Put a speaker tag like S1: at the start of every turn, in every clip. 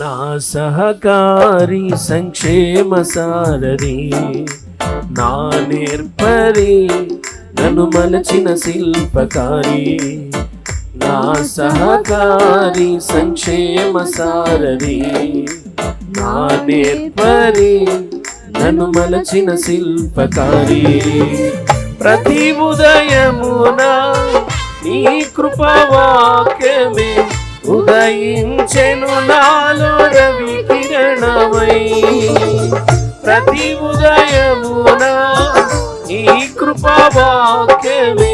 S1: నా సహకారి సంక్షేమ సారథి నా నేర్పరి నన్ను మలచిన శిల్పకారి నా సహకారి సంక్షేమ సారథి నా నేర్పరి నన్ను మలచిన శిల్పకారి. ప్రతి ఉదయమున నీ కృపవాక్యమే ఉదయించెను నాలో రవి కిరణమై. ప్రతి ఉదయమున ఈ కృపవాక్యమే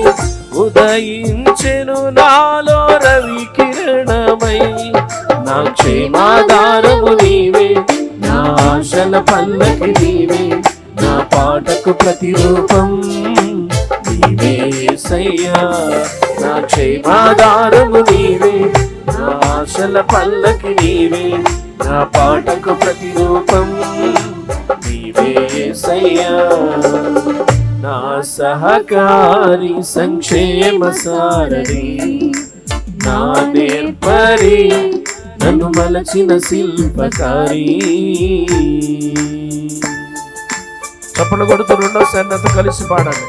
S1: ఉదయించెను నాలో రవి కిరణమై. నా క్షేమాధారము నీవే నా ఆశల పల్లకి నీవే నా పాటకు ప్రతిరూపం నీవే సయ్యా నా క్షేమాధారము నీవే ఆశల పల్లకి నీవే నా పాటకు ప్రతిరూపం. నీవే సయ్యా నా సహకారి సంక్షేమ సారథి. నా నేర్పరి నన్ను మలచిన శిల్పకారి. చప్పలు కొడుతూ రెండోసారి నాతో కలిసి పాడండి.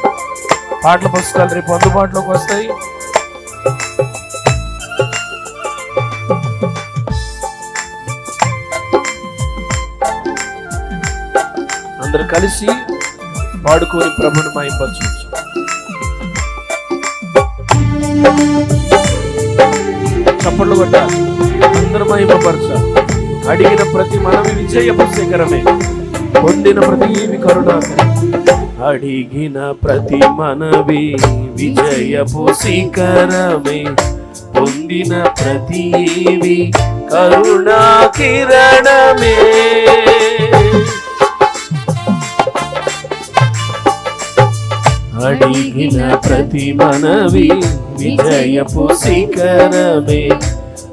S1: పాటల పుస్తకాలు రేపు అందుబాటులోకి వస్తాయి. అందరు కలిసి పాడుకొని ప్రభుని మాయింపరచు చప్పట్లు కొట్టాలి. అందరు మహిమపరచాలి అడిగిన ప్రతి మనవి విజయపుశేఖరమే పొందిన ప్రతి ఈవి కరుణ? అడిగిన ప్రతి మనవి విజయపు శిఖరమే పొందిన ప్రతి ఈవి కరుణా కిరణమే. అడిగిన ప్రతి మనవి విజయపు శిఖరమే.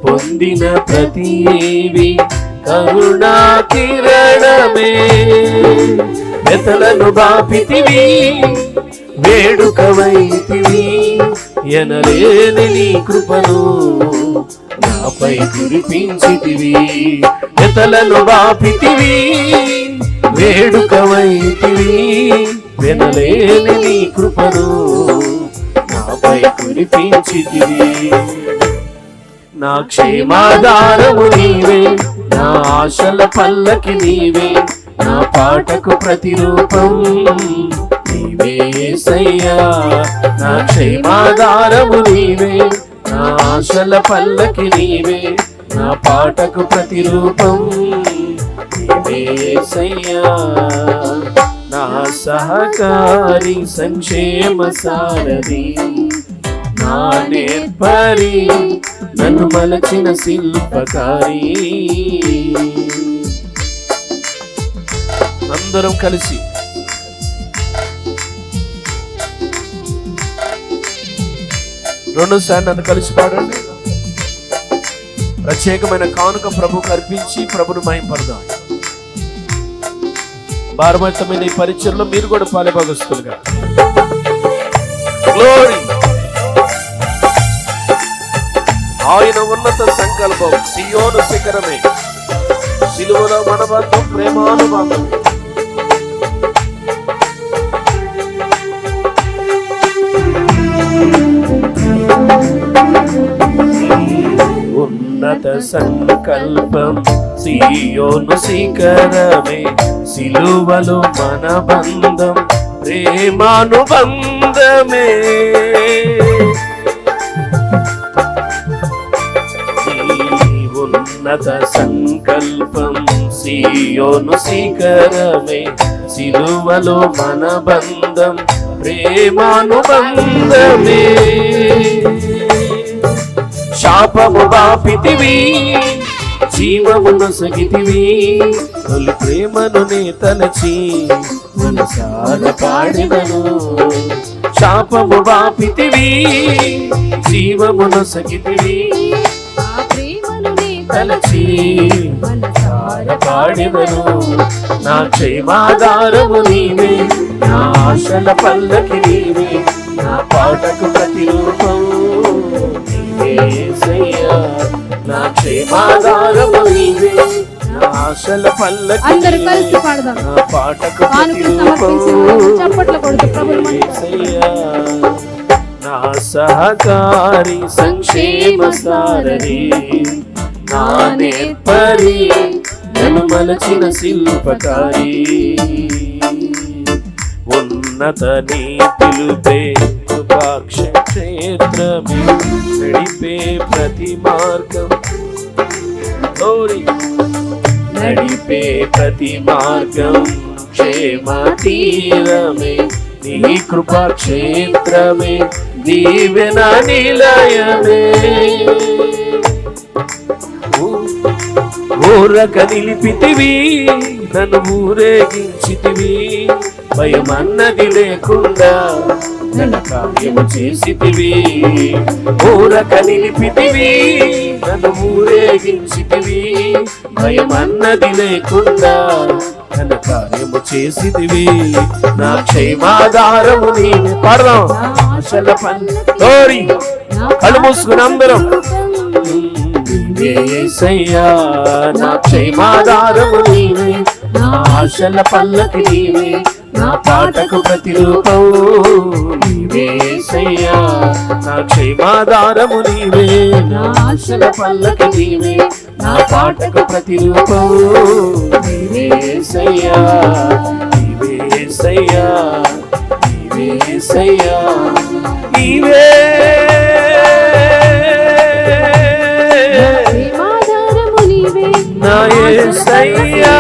S1: పొందిన ప్రతి ఏవి కరుణా కిరణమే. ఎతలను బాపితివి వేడుకవైతివి ఎనలేని నీ కృపను నాపై కురిపించితివి. ఎతలను బాపితివి వేడుకవైతివి వినలేని నీ కృపను నాపై కురిపించితివి నా క్షేమాధారము నీవే నా ఆశల పల్లకి నీవే నా పాటకు ప్రతిరూపం నీవే సయ్యా. నా క్షేమాధారము నీవే నా ఆశల పల్లకి నీవే నా పాటకు ప్రతిరూపం నీవే సయ్యా. నా సహకారి సంక్షేమ సారథి. నా నేర్పరి నన్ను మలచిన శిల్పకారి. అందరం కలిసి రెండు సార్లు నన్ను కలిసి పాడండి. ప్రత్యేకమైన కానుక ప్రభుకు అర్పించి ప్రభును మహింపడదాం భారమతమైన ఈ పరిచయంలో మీరు కూడా పాలిభాగస్తులుగా గ్లోరీ ఆయన ఉన్నత సంకల్పం సియోను శిఖరమే. సిలువలో మనబంధం ప్రేమానుబంధం. ఉన్నత సంకల్పం సియోను శిఖరమే. సిలువలో మన బంధం ప్రేమానుబంధమే ఉన్నత సంకల్పం సియోను శిఖరమే. సిలువలో మన బంధం ప్రేమానుబంధమే శాపము బాపితివి జీవమును సగితివి తొలి ప్రేమను నే తలచి మనసార పాడినను శాపము బాపితివి జీవమును సగితివి తలచి
S2: మనసార
S1: పాడినను నా క్షేమాధారము నీవే. నా ఆశల పల్లకి నీవే. నా పాటకు ప్రతిరూపం నీవే యేసయ్యా నా
S2: అందరూ. కలిసి పాడదాం. కానుకలు సమర్పించి చప్పట్లు కొడుతూ
S1: సహకారి సంక్షేమ సారథి నా నేర్పరి నన్ను మలచిన శిల్పకారి. ఉన్నత నీ పిలుపే కృపాక్ష క్షేత్రమే నడిపే ప్రతి మార్గం. గౌరీ. నడిపే ప్రతి మార్గం క్షేమ తీరమే నీ కృపా క్షేత్రమే దీవెన నిలయమే. ఊరక నిలిపితివి నన్ను ఊరేగించితివి. భయం అన్నది లేకుండా కార్యము చేసితివి ఊరక నిలిపితివి నన్ను ఊరేగించితివి. భయం అన్నది లేకుండా నన్న కార్యము చేసితివి. నా క్షేమాధారము నీవే పాడదాం. ఆశల పల్లె కళ్ళు మూసుకుని అందరం. ఏసయ్యా నా క్షేమాధారము నీవే నా ఆశల పల్లకి నీవే. నా పాటకు ప్రతిరూపం నీవే యేసయ్యా, నా క్షేమాధారము నీవే. నా ఆశల పల్లకి నీవే. నా పాటకు ప్రతిరూపం నీవే యేసయ్యా, నీవే యేసయ్యా, నీవే నా యేసయ్యా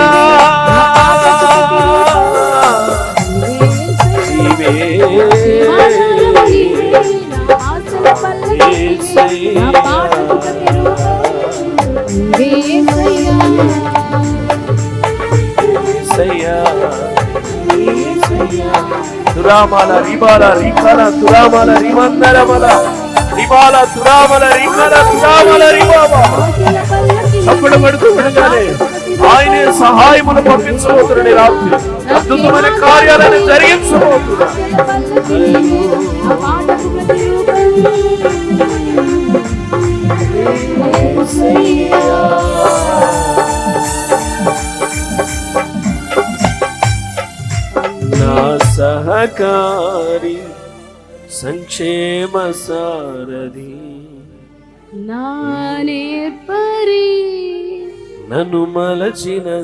S1: తురామాల రిబాల రికాల తురామాల రిమందరమల రిబాల తురామల రికాల తురామల రిబాబా చప్పుడు పడుతూ విడగానే ఆయనే సహాయమును పంపించబోతున్నాడు రాత్రి. అద్భుతమైన కార్యాలను జరిగించబోతున్నా నా సహకారి సంక్షేమ సారథి.
S2: నానే పరి
S1: నన్ను మలచిన